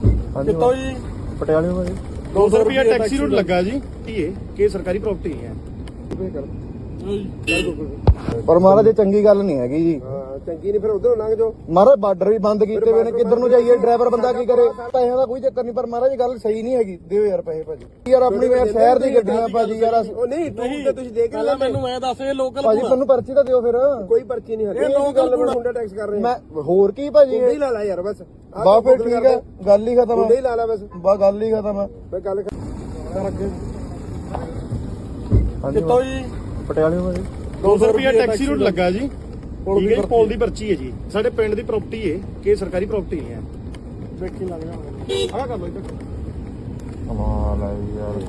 ਕਿੱਥੋਂ ਜੀ? ਪਟਿਆਲੇ ਤੋਂ ਜੀ। 200 ਰੁਪਏ ਟੈਕਸੀ ਰੂਟ ਲੱਗਾ ਜੀ। ਇਹ ਕਿ ਸਰਕਾਰੀ ਪ੍ਰਾਪਰਟੀ ਹੈ। ਪਰ ਮਹਾਰਾਜ ਇਹ ਚੰਗੀ ਗੱਲ ਨਹੀਂ ਹੈਗੀ ਜੀ। ਚੰਗੀ ਨਹੀਂ ਫਿਰ ਉਧਰੋਂ ਲੰਘ ਜਾਓ। ਮਹਾਰਾਜ ਬਾਰਡਰ ਵੀ ਬੰਦ ਕੀਤੇ ਹੋਏ ਨੇ ਕਿੱਧਰ ਨੂੰ ਜਾਈਏ? ਡਰਾਈਵਰ ਬੰਦਾ ਕੀ ਕਰੇ? ਪੈਸਿਆਂ ਦਾ ਕੋਈ ਚੱਕਰ ਨਹੀਂ ਪਰ ਮਹਾਰਾਜ ਇਹ ਗੱਲ ਸਹੀ ਨਹੀਂ ਹੈਗੀ। ਦਿਓ ਯਾਰ ਪੈਸੇ ਭਾਜੀ। ਯਾਰ ਆਪਣੀ ਮੈਂ ਸ਼ਹਿਰ ਦੀ ਗੱਡੀਆਂ ਭਾਜੀ ਯਾਰ ਉਹ ਨਹੀਂ ਟੂਰ ਤੇ ਤੁਸੀਂ ਦੇਖ ਪਹਿਲਾਂ ਮੈਨੂੰ ਐ ਦੱਸ ਇਹ ਲੋਕਲ ਭਾਜੀ ਤੁਹਾਨੂੰ ਪਰਚੀ ਤਾਂ ਦਿਓ ਫਿਰ। ਕੋਈ ਪਰਚੀ ਨਹੀਂ ਹੱਲੀ ਇਹ ਲੋਕ ਗੱਲ ਮੈਂ ਮੁੰਡਾ ਟੈਕਸ ਕਰ ਰਹੇ ਮੈਂ ਹੋਰ ਕੀ ਭਾਜੀ? ਮੁੰਡੇ ਹੀ ਲਾ ਲਾ ਯਾਰ ਬਸ। ਬਾ ਫਿਰ ਠੀਕ ਹੈ। ਗੱਲ ਹੀ ਖਤਮ ਹੈ ਹੀ ਲਾ ਲਾ ਬਸ। ਬਾ ਗੱਲ ਹੀ ਖਤਮ ਹੈ ਮੈਂ ਗੱਲ ਕਰ ਹਾਂਜੀ ਕਿੱਥੋਂ ਜੀ? ਪਟਿਆਲੇ ਤੋਂ ਜੀ 200 ਰੁਪਏ ਟੈਕਸੀ ਰੂਟ ਲੱਗਾ ਜੀ। ਠੀਕ ਹੈ ਜੀ ਪੋਲ ਦੀ ਪਰਚੀ ਹੈ ਜੀ। ਸਾਡੇ ਪਿੰਡ ਦੀ ਪ੍ਰਾਪਰਟੀ ਹੈ ਕਿ ਸਰਕਾਰੀ ਪ੍ਰਾਪਰਟੀ ਹੈ। ਵੇਖੀ ਲੱਗ ਜਾਵਾਂਗੇ ਆਹ ਕਰ ਲਓ ਇੱਧਰ। ਕਮਾਲ ਹੈ ਯਾਰ।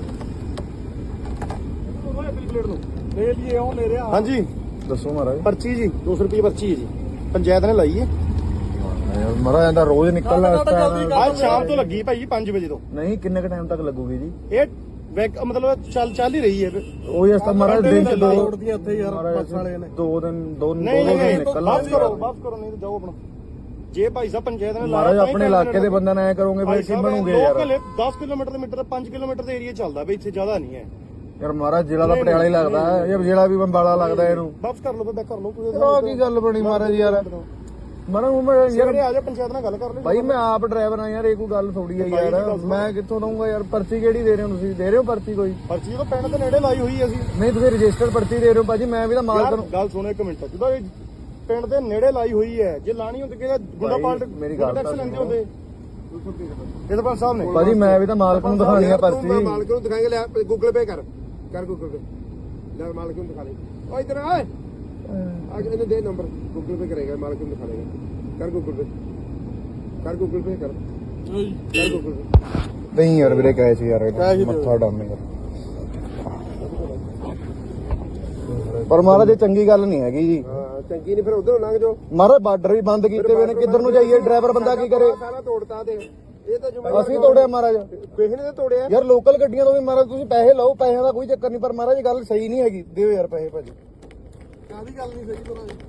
ਪਲੇਟ ਨੂੰ। ਲੈ ਲਈਏ ਉਹ ਲੈ ਰਿਹਾ ਹਾਂਜੀ। ਦੱਸੋ ਮਹਾਰਾਜ। ਪਰਚੀ ਜੀ 200 ਰੁਪਏ ਪਰਚੀ ਹੈ ਜੀ। ਪੰਚਾਇਤ ਨੇ ਲਾਈ ਹੈ। ਯਾਰ ਮਹਾਰਾਜ ਇਹਦਾ ਰੋਜ਼ ਨਿਕਲਣਾ ਇਸ ਟਾਈਮ ਅੱਜ ਸ਼ਾਮ ਤੋਂ ਲੱਗੀ ਭਾਈ 5 ਵਜੇ ਤੋਂ। ਨਹੀਂ ਕਿੰਨੇ ਕ ਟਾਈਮ ਤੱਕ ਲੱਗੂਗੀ ਜੀ? ਇਹ ਵੈਕ ਮਤਲਬ ਚੱਲ ਚੱਲ ਹੀ ਰਹੀ ਹੈ ਉਹ ਇਸ ਤਾਂ ਮਹਾਰਾਜ ਦਿਨ ਚ ਦੋ ਤੋੜਦੀਆਂ ਉੱਥੇ ਯਾਰ ਮਹਾਰਾਜ ਬੱਸ ਵਾਲੇ ਨੇ। ਦੋ ਦਿਨ ਦੋ ਦੋ ਨਹੀਂ ਦੋ ਦਿਨ ਨਹੀਂ ਨਿਕਲਣਾ ਵਾਪਸ ਕਰੋ ਵਾਪਸ ਕਰੋ ਨਹੀਂ ਤਾਂ ਜਾਓ ਆਪਣਾ। ਜੇ ਭਾਈ ਸਾਹਿਬ ਪੰਚਾਇਤ ਨੇ ਮਹਾਰਾਜ ਤਾਂ ਹੀ ਆਪਣੇ ਇਲਾਕੇ ਦੇ ਬੰਦਿਆਂ ਨਾਲ ਐ ਕਰੋਗੇ ਫਿਰ ਕੀ ਬਣੂਗੇ ਯਾਰ। ਲੋਕਲ 10 ਕਿਲੋਮੀਟਰ ਦੇ ਮੀਟਰ 5 ਕਿਲੋਮੀਟਰ ਦੇ ਏਰੀਆ ਚੱਲਦਾ ਬਈ ਇੱਥੇ ਜ਼ਿਆਦਾ ਨਹੀਂ ਹੈ। ਯਾਰ ਮਹਾਰਾਜ ਜ਼ਿਲ੍ਹਾ ਦਾ ਪਟਿਆਲਾ ਹੀ ਲੱਗਦਾ ਹੈ ਜ਼ਿਲ੍ਹਾ ਵੀ ਬੰਬਾਲਾ ਲੱਗਦਾ ਇਹਨੂੰ। ਵਾਪਸ ਕਰ ਲਓ ਤਾਂ ਕਰ ਲਓ ਯਾਰ ਕੀ ਗੱਲ ਬਣੀ ਮਹਾਰਾਜ ਯਾਰ? ਮਹਾਰਾਜ ਹੁਣ ਮੈਂ ਯਾਰ ਜਿਹੜੇ ਆ ਜਾ ਪੰਚਾਇਤ ਨਾਲ ਗੱਲ ਕਰ ਲਈ। ਭਾਈ ਮੈਂ ਆਪ ਡਰਾਈਵਰ ਆ ਯਾਰ ਇਹ ਕੋਈ ਗੱਲ ਥੋੜੀ ਆ ਯਾਰ। ਮੈਂ ਕਿੱਥੋਂ ਦਊਂਗਾ ਯਾਰ? ਪਰਚੀ ਕਿਹੜੀ ਦੇ ਰਹੇ ਹੋ ਤੁਸੀਂ? ਦੇ ਰਹੇ ਹੋ ਪਰਚੀ ਕੋਈ? ਪਰਚੀ ਤਾਂ ਪਿੰਡ ਦੇ ਨੇੜੇ ਲਾਈ ਹੋਈ ਹੈ ਅਸੀਂ। ਨਹੀਂ ਤੁਸੀਂ ਰਜਿਸਟਰਡ ਪਰਚੀ ਦੇ ਰਹੇ ਹੋ ਭਾਜੀ ਮੈਂ ਵੀ ਤਾਂ ਮਾਲਕ ਯਾਰ ਨੂੰ ਗੱਲ ਸੁਣੋ ਇੱਕ ਮਿੰਟ। ਜਦੋਂ ਇਹ ਪਿੰਡ ਦੇ ਨੇੜੇ ਲਾਈ ਹੋਈ ਹੈ ਜੇ ਲਾਣੀ ਹੁੰਦੀ ਕਿ ਗੁੰਡਾ ਭਾਈ, ਪਾਲਟ ਮੇਰੀ ਗੱਲ ਟੈਕਸ ਤਾਂ ਲੈਂਦੇ ਸੁਣੋ। ਹੁੰਦੇ? ਇਹ ਤਾਂ ਸਾਹਿਬ ਨੇ। ਭਾਜੀ ਮੈਂ ਵੀ ਤਾਂ ਮਾਲਕ ਨੂੰ ਦਿਖਾਣੀ ਆ ਪਰਚੀ। ਮਾਲਕ ਨੂੰ ਦਿਖਾਏਂਗੇ ਲੈ ਗੂਗਲ ਪੇ ਕਰ। ਕਰ ਗੂਗਲ ਪੇ। ਲੈ ਮਾਲਕ ਨੂੰ ਦਿਖਾ ਲੈ ਓ ਇਧਰ ਆ ਆ ਕੇ ਇਹਨੂੰ ਦੇ ਨੰਬਰ ਗੂਗਲ ਪੇ ਕਰੇਗਾ ਮਾਲਕ ਨੂੰ ਦਿਖਾ ਕਰ ਗੂਗਲ ਪੇ ਕਰ ਗੂਗਲ ਪੇ ਕਰ। ਕਰ ਗੂਗਲ ਪੇ ਨਹੀਂ ਯਾਰ ਵੀਰੇ ਕਹੇ ਸੀ ਯਾਰ ਮੱਥਾ ਡਾਮੇ ਯਾਰ। ਪਰ ਮਹਾਰਾਜ ਇਹ ਚੰਗੀ ਗੱਲ ਨਹੀਂ ਹੈਗੀ ਜੀ। ਹਾਂ ਚੰਗੀ ਨਹੀਂ ਫਿਰ ਉਧਰੋਂ ਲੰਘ ਜਾਓ। ਮਹਾਰਾਜ ਬਾਰਡਰ ਵੀ ਬੰਦ ਕੀਤੇ ਹੋਏ ਨੇ ਕਿੱਧਰ ਨੂੰ ਜਾਈਏ? ਡਰਾਈਵਰ ਬੰਦਾ ਕੀ ਕਰੇ? ਸਾਰਾ ਤੋੜਤਾ ਦੇ ਇਹ ਤਾਂ ਜ਼ਿੰਮੇਵਾਰ ਅਸੀਂ ਤੋੜਿਆ ਮਹਾਰਾਜ। ਕਿਸੇ ਨੇ ਤਾਂ ਤੋੜਿਆ। ਯਾਰ ਲੋਕਲ ਗੱਡੀਆਂ ਤੋਂ ਵੀ ਮਹਾਰਾਜ ਤੁਸੀਂ ਪੈਸੇ ਲਓ ਪੈਸਿਆਂ ਦਾ ਕੋਈ ਚੱਕਰ ਨਹੀਂ ਪਰ ਮਹਾਰਾਜ ਇਹ ਗੱਲ ਸਹੀ ਨਹੀਂ ਹੈਗੀ। ਦਿਓ ਯਾਰ ਪੈਸੇ ਭਾਜੀ ਕਾਦੀ ਗੱਲ ਨਹੀਂ ਸਹੀ ਤੋੜਾ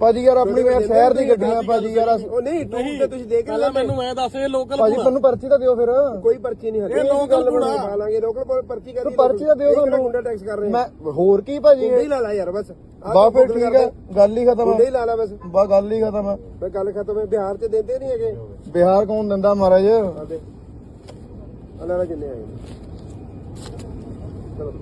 ਭਾਜੀ ਯਾਰ ਆਪਣੀ ਮੈਂ ਸ਼ਹਿਰ ਦੀ ਗੱਡੀਆਂ ਭਾਜੀ ਯਾਰ ਅਸੀਂ- ਉਹ ਨਹੀਂ ਟੂਰ ਤੇ ਤੁਸੀਂ ਦੇਖ ਪਹਿਲਾਂ ਮੈਨੂੰ ਐ ਦੱਸ ਇਹ ਲੋਕਲ ਭਾਜੀ ਤੁਹਾਨੂੰ ਪਰਚੀ ਤਾਂ ਦਿਓ ਫਿਰ। ਕੋਈ ਪਰਚੀ ਨਹੀਂ ਹੱਲੀ ਇਹ local ਬਣਾ। ਖਾ ਲਾਂਗੇ ਲੋਕਲ ਪਰ ਪਰਚੀ ਕਰ ਤੂੰ ਪਰਚੀ ਤਾਂ ਦਿਓ ਤੁਹਾਨੂੰ ਮੁੰਡਾ ਟੈਕਸ ਕਰ ਰਹੇ। ਮੈਂ ਹੋਰ ਕੀ ਭਾਜੀ? ਮੁੰਡੇ ਹੀ ਲਾ ਲਾ ਯਾਰ ਬਸ। ਆਹ ਬਾ ਫਿਰ ਠੀਕ ਹੈ। ਗੱਲ ਹੀ ਖਤਮ ਮੁੰਡੇ ਹੈ ਲਾ ਲਾ ਬਸ। ਬਾ ਗੱਲ ਹੀ ਖਤਮ ਹੈ ਮੈਂ ਗੱਲ ਖਤਮ ਹੈ ਬਿਹਾਰ ਚ ਦਿੰਦੇ ਨਹੀਂ ਹੈਗੇ। ਬਿਹਾਰ ਕੌਣ ਦਿੰਦਾ ਮਹਾਰਾਜ? ਆਦੇ ਅਲਾਰਾ ਕਿੰਨੇ ਆਏ ਨੇ। ਚਲੋ।